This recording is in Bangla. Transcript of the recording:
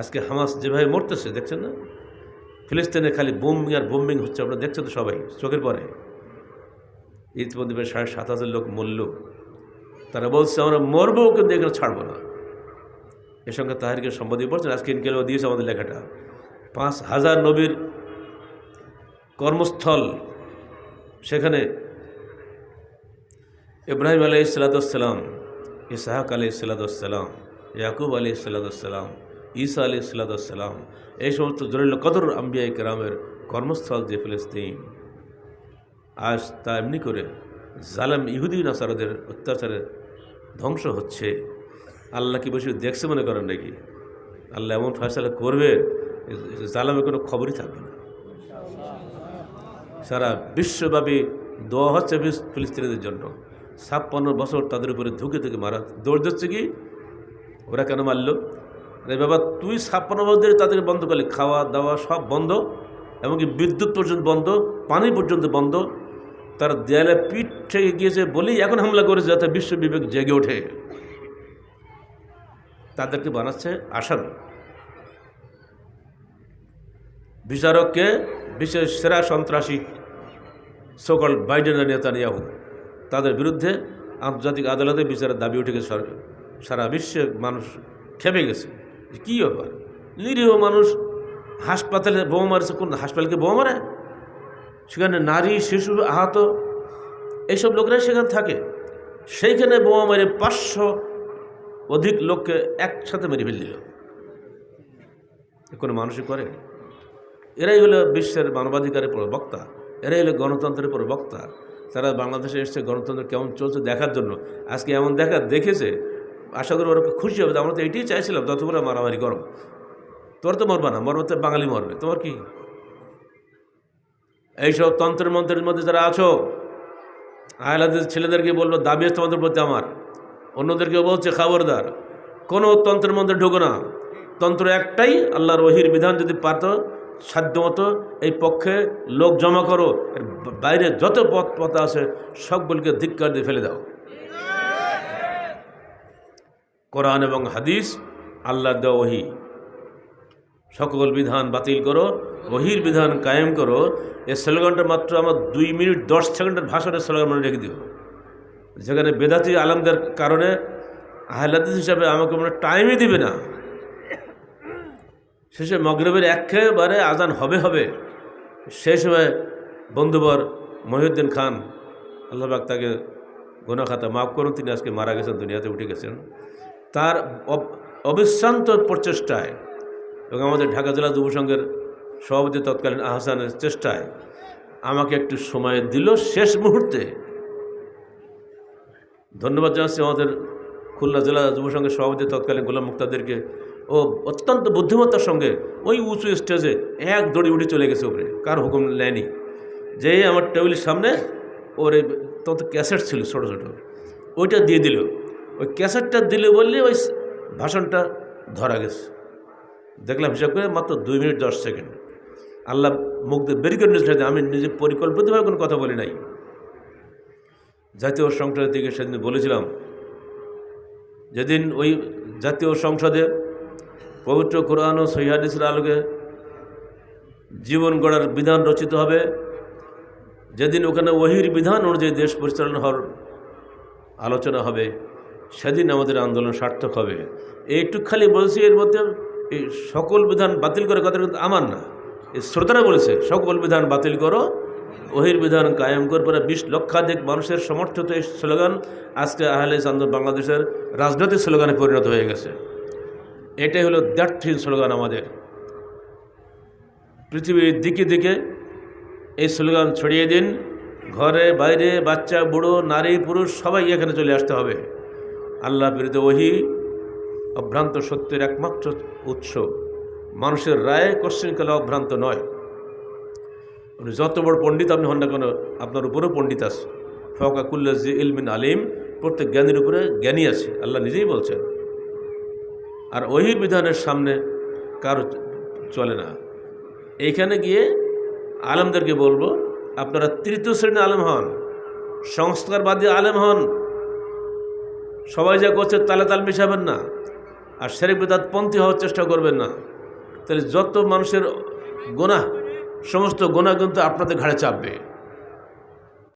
আজকে হামাস যেভাবে মরতেছে, দেখছেন না? ফিলিস্তিনে খালি বোম্বিং আর বোম্বিং হচ্ছে, আপনারা দেখছেন তো সবাই, চোখের পরে। ইতিমধ্যে সাড়ে সাত হাজার লোক মরল। তারা বলছে, আমরা মরবো, কিন্তু এখানে ছাড়বো না। এর সঙ্গে তাহারিকে সম্পাদক পড়ছেন আজকে ইনকেলেও দিয়েছে আমাদের লেখাটা। পাঁচ হাজার নবীর কর্মস্থল সেখানে ইব্রাহিম আলাই সালাতাম ইসাহাক আলি সালাতাম ইয়াকুব আলি সালাতাম ঈসা আলি সালাতাম এই সমস্ত জলিল কদর আম্বিয়া কেরামের কর্মস্থল যে ফিলিস্তিন, আজ তা এমনি করে জালাম ইহুদি নাসারদের অত্যাচারে ধ্বংস হচ্ছে। আল্লাহ কি বসে দেখছে মনে করেন নাকি? আল্লাহ এমন ফয়সালা করবে জালামের কোনো খবরই থাকবে না। সারা বিশ্বব্যাপী দোয়া হচ্ছে ফিলিস্তিনিদের জন্য। ছাপ্পান্ন বছর তাদের উপরে ধুকে থেকে মারা, দৌড় দিচ্ছে কি? ওরা কেন মারল? আরে বাবা, তুই ছাপ্পান্ন বছর ধরে তাদের বন্ধ করলি। খাওয়া দাওয়া সব বন্ধ, এমনকি বিদ্যুৎ পর্যন্ত বন্ধ, পানি পর্যন্ত বন্ধ। তার দেয়ালে পিঠ থেকে গিয়েছে বলেই এখন হামলা করেছে যাতে বিশ্ব বিবেক জেগে ওঠে। তাদেরকে বানাচ্ছে আসামি। বিচারককে বিশ্বের সেরা সন্ত্রাসী সকল বাইডেন নেতানিয়াহু, তাদের বিরুদ্ধে আন্তর্জাতিক আদালতে বিচারের দাবি উঠে গেছে সারা বিশ্বে মানুষ খেপে গেছে। কী ব্যাপার? নিরীহ মানুষ হাসপাতালে বোমা মারছে, কোন হাসপাতালকে বোমা মারে? সেখানে নারী, শিশু আহত এইসব লোকরা সেখানে থাকে। সেইখানে বোমা মেরে পাঁচশো অধিক লোককে একসাথে মেরে ফেল দিল কোনো মানুষই করে এরাই হলো বিশ্বের মানবাধিকারের প্রবক্তা, এরাই হলো গণতন্ত্রের প্রবক্তা। তারা বাংলাদেশে এসছে, গণতন্ত্র কেমন চলছে দেখার জন্য। আজকে এমন দেখা দেখেছে আশা করি ওরা খুশি হবে আমরা তো এটাই চাইছিলাম যতগুলো মারামারি করো। তোর তো মরবা না, মরবে তো বাঙালি মরবে। তোমার কি? এইসব তন্ত্রের মন্ত্রের মধ্যে যারা আছো, আহলাদের ছেলেদেরকে বলব দাবি তোমাদের প্রতি আমার। অন্যদেরকেও বলছে, খবরদার, কোনো তন্ত্রের মধ্যে ঢুকো না। তন্ত্র একটাই, আল্লাহর ওহির বিধান যদি পারত, সাধ্যমতো এই পক্ষে লোক জমা করো। এর বাইরে যত পথ পথ আছে, সবগুলিকে ধিক্কার দিয়ে ফেলে দাও। কোরআন এবং হাদিস, আল্লাহর দেওয়া ওহি। সকল বিধান বাতিল করো, ওহির বিধান কায়েম করো। এই স্লোগানটা মাত্র আমার দুই মিনিট দশ সেকেন্ডের ভাষণের স্লোগান মনে রেখে দিও। যেখানে বেদাতি আলমদের কারণে আহলাদিস হিসাবে আমাকে মনে টাইমই দিবে না। শেষে মগরবের একেবারে আজান হবে হবে। সেই সময় বন্ধুবর মহিউদ্দিন খান আল্লাহবাক তাকে গোনা খাতা মাফ করুন, তিনি আজকে মারা গেছেন, দুনিয়াতে উঠে গেছেন। তার অব- অবিশ্রান্ত প্রচেষ্টায় এবং আমাদের ঢাকা জেলা যুব সংঘের সভাপতি তৎকালীন আহসানের চেষ্টায় আমাকে একটু সময় দিল শেষ মুহূর্তে। ধন্যবাদ জানাচ্ছি আমাদের খুলনা জেলা যুব সংঘের সভাপতি তৎকালীন গোলাম মুক্তাদেরকে ও অত্যন্ত বুদ্ধিমত্তার সঙ্গে ওই উঁচু স্টেজে এক দড়ি উঠে চলে গেছে ওপরে কার হুকুম নেয়নি। যে আমার টেবিলের সামনে ওর তত ক্যাসেট ছিল ছোটো ছোটো, ওইটা দিয়ে দিল। ওই ক্যাসেটটা দিলে বললে ওই ভাষণটা ধরা গেছে। দেখলাম হিসাব করে মাত্র দুই মিনিট দশ সেকেন্ড। আল্লাহ মুখ দিয়ে বেরি করে নিয়েছিল আমি নিজে পরিকল্পিতভাবে কোনো কথা বলি নাই। জাতীয় সংসদ থেকে সেদিন বলেছিলাম, যেদিন ওই জাতীয় সংসদে পবিত্র কোরআন ও সহিহাদিসের আলোকে জীবন গড়ার বিধান রচিত হবে, যেদিন ওখানে ওহির বিধান অনুযায়ী দেশ পরিচালনা হওয়ার আলোচনা হবে সেদিন আমাদের আন্দোলন সার্থক হবে। এইটুক খালি বলছি, এর মধ্যে এই সকল বিধান বাতিল করে কথা কিন্তু আমার না। এই শ্রোতারা বলেছে, সকল বিধান বাতিল করো, ওহির বিধান কায়েম করে, পরে বিশ লক্ষাধিক মানুষের সমর্থিত এই স্লোগান আজকে আহলে আন্দোলন বাংলাদেশের রাজনৈতিক স্লোগানে পরিণত হয়ে গেছে। এটাই হলো দ্যার্থহীন স্লোগান আমাদের। পৃথিবীর দিকে দিকে এই স্লোগান ছড়িয়ে দিন, ঘরে, বাইরে, বাচ্চা, বুড়ো, নারী, পুরুষ, সবাই এখানে চলে আসতে হবে। আল্লাহ বিরুদ্ধে ওহি, অভ্রান্ত সত্যের একমাত্র উৎস। মানুষের রায় কোশ্চিনকালে অভ্রান্ত নয়। আপনি যত বড় পণ্ডিত আপনি হন না কেন, আপনার উপরেও পণ্ডিত আছে। ফকা কুল্লাজি ইলমিন আলিম, প্রত্যেক জ্ঞানীর উপরে জ্ঞানী আছে, আল্লাহ নিজেই বলছেন। আর ওই বিধানের সামনে কারও চলে না। এইখানে গিয়ে আলমদেরকে বলব, আপনারা তৃতীয় শ্রেণি আলেম হন, সংস্কারবাদী আলেম হন সবাই যা করছে তালে তাল মিশাবেন না। আর শেরেক বেদাত পন্থী হওয়ার চেষ্টা করবেন না। তাহলে যত মানুষের গোনা সমস্ত গোনা কিন্তু আপনাদের ঘাড়ে চাপবে।